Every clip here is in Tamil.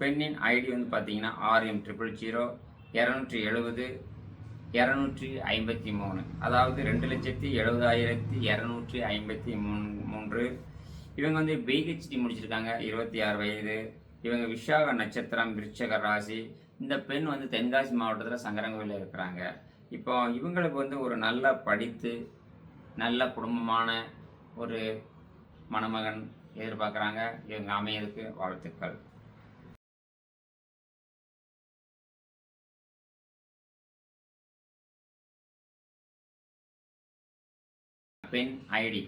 பெண்ணின் ஐடி வந்து பார்த்தீங்கன்னா ஆர்எம் ட்ரிபிள் ஜீரோ இரநூற்றி எழுபது இரநூற்றி ஐம்பத்தி மூணு. அதாவது ரெண்டு லட்சத்தி எழுபதாயிரத்தி இரநூற்றி ஐம்பத்தி மூணு மூன்று. இவங்க வந்து பிஹெச்டி முடிச்சிருக்காங்க இருபத்தி ஆறு வயது. இவங்க விஷாக நட்சத்திரம் விருச்சக ராசி. இந்த பெண் வந்து தென்காசி மாவட்டத்தில் சங்கரங்கோவில் இருக்கிறாங்க. இப்போ இவங்களுக்கு வந்து ஒரு நல்ல படித்து நல்ல குடும்பமான ஒரு மணமகன் எதிர்பார்க்குறாங்க. இவங்க அமையறதுக்கு வாழ்த்துக்கள். பெண் ஐடி.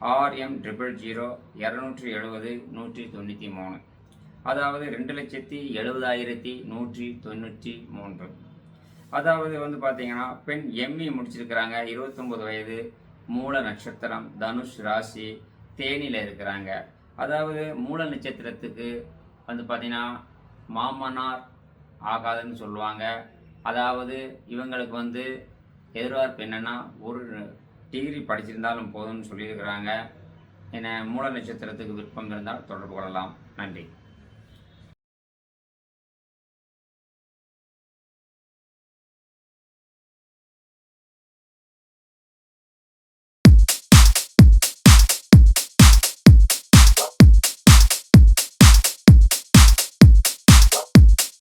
ஆர்எம் ட்ரிபிள் ஜீரோ இரநூற்றி எழுபது நூற்றி தொண்ணூற்றி மூணு. அதாவது ரெண்டு லட்சத்தி எழுபதாயிரத்தி நூற்றி தொண்ணூற்றி மூன்று. அதாவது வந்து பார்த்தீங்கன்னா பெண் எம்இ முடிச்சிருக்கிறாங்க. இருபத்தொம்பது வயது மூல நட்சத்திரம் தனுஷ் ராசி தேனியில் இருக்கிறாங்க. அதாவது மூல நட்சத்திரத்துக்கு வந்து பார்த்தீங்கன்னா மாமனார் ஆகாதுன்னு சொல்லுவாங்க. அதாவது இவங்களுக்கு வந்து எதிர்பார்ப்பு என்னென்னா ஒரு டிகிரி படிச்சிருந்தாலும் போதும்னு சொல்லியிருக்கிறாங்க. என்ன மூல நட்சத்திரத்துக்கு விருப்பம் இருந்தால் தொடர்பு கொள்ளலாம். நன்றி.